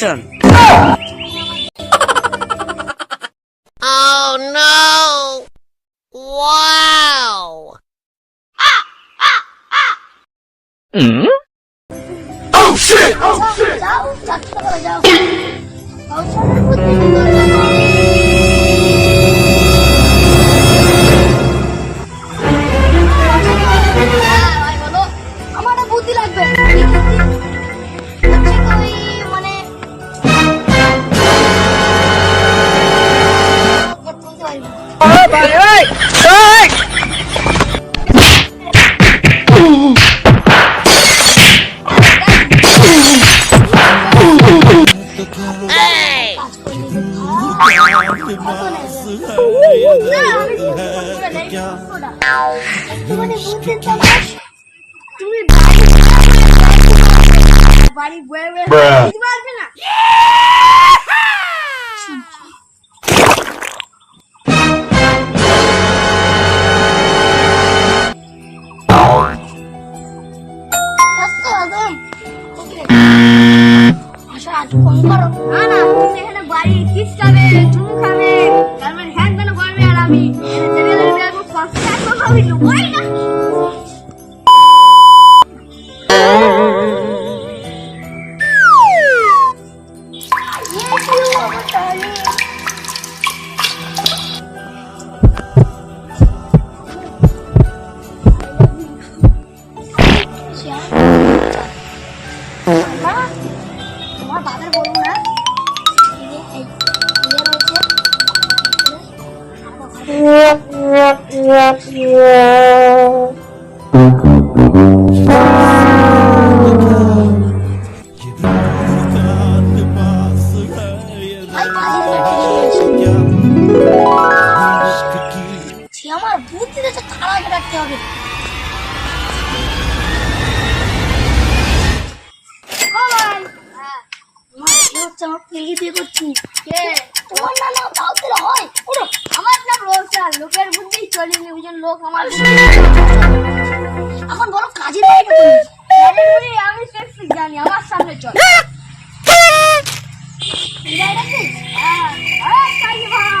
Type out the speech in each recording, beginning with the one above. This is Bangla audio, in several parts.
Action Oh no! Wow! যাও চারটে করে যাও সংসারের বাড়ি- বাড়ি বয়ে বয়ে বুঝতে পারবে না এখানে ভাই কাজে সে আমার বুদ্ধি দিতে তার আগে রাখতে হবে ও ভাই হ্যাঁ তোমার কি হচ্ছে আমার পেয়ে বিয়ে করছি কে তোমার না না তাও দিলে হয় ওরে আমার নাম রোশন লোকের লোক আমার এখন বড় কাজের আমি জানি আমার সামনে চল। হ্যাঁ। কাজী ভাই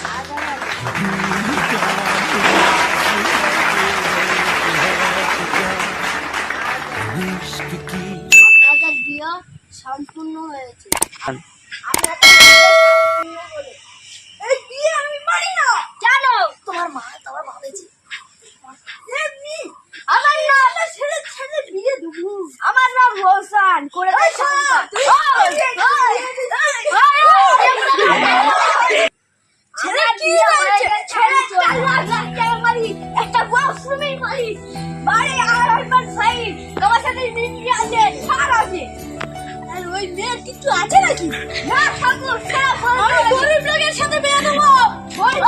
কিছু আছে নাকি না ঠাকুর আমি গরিব লোকের সাথে বিয়ে দেবো গরিব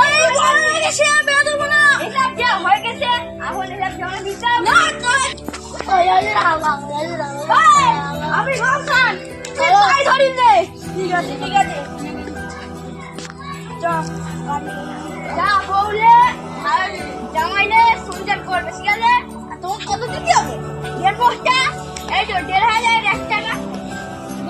লোকের সাথে বিয়ে দেবো না এসব যা হয়ে গেছে এখন এসব জমা দিতে না তো আমি রমজান তুই পায়ে ধরি দে ঠিক আছে ঠিক আছে যা যা বউলে আর জামাইলে সঞ্চার করবে ঠিক আছে আর তোমার কত দিতে হবে দেড় বস্তা এই তো দেড় হাজার এক টাকা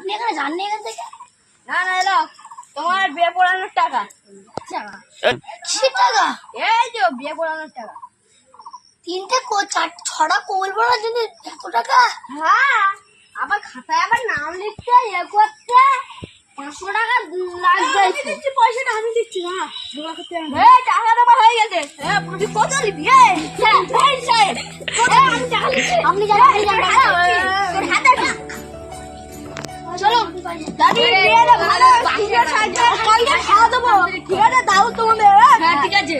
আপনি এখানে যাননি এখান থেকে? না না এলো। তোমার বিয়ে পড়ানোর টাকা। কিসের টাকা? এই যে বিয়ে পড়ানোর টাকা। তিনটে কো চার ছটা কোল পড়ার জন্য এত টাকা? হ্যাঁ আবার খাতায় আবার নাম লিখতে ইয়ে করতে। পাঁচশো টাকা লাগবে। দিচ্ছি পয়সাটা আমি দিচ্ছি না এই টাকা দেওয়া হয়ে গেছে। হ্যাঁ তুই কত নিবি এই আমি টাকা আপনি যান দাদি বিয়েটা ভালো সুন্দর সাজবে কয়টা খাওয়া দেবো। ঠিক আছে দাও তোমাদের হ্যাঁ ঠিক আছে।